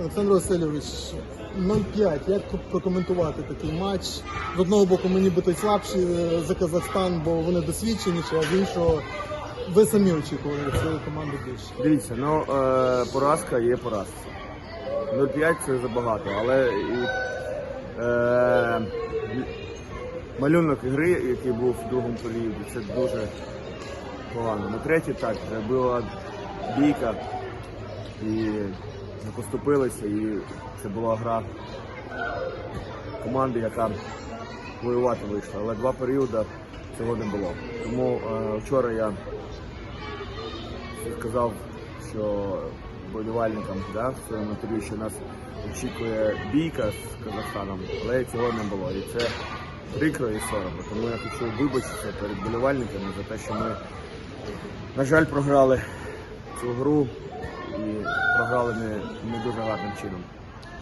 Олександр Васильович, 0-5. Як прокоментувати такий матч? З одного боку, ми нібито й слабші е, за Казахстан, бо вони досвідченіші, а з іншого ви самі очікували цієї команди більше. Дивіться, ну е, поразка є поразка. 0,5 це забагато, але і, е, малюнок гри, який був в другому періоді, це дуже погано. На третій так, була бійка і не поступилися, і це була гра команди, яка воювати вийшла. Але два періоди цього не було. Тому е, вчора я сказав, що болівальникам да, в своєму інтерв'ю, що нас очікує бійка з Казахстаном, але цього не було. І це прикро і соромно. Тому я хочу вибачитися перед болівальниками за те, що ми, на жаль, програли цю гру і програли не, не дуже гарним чином.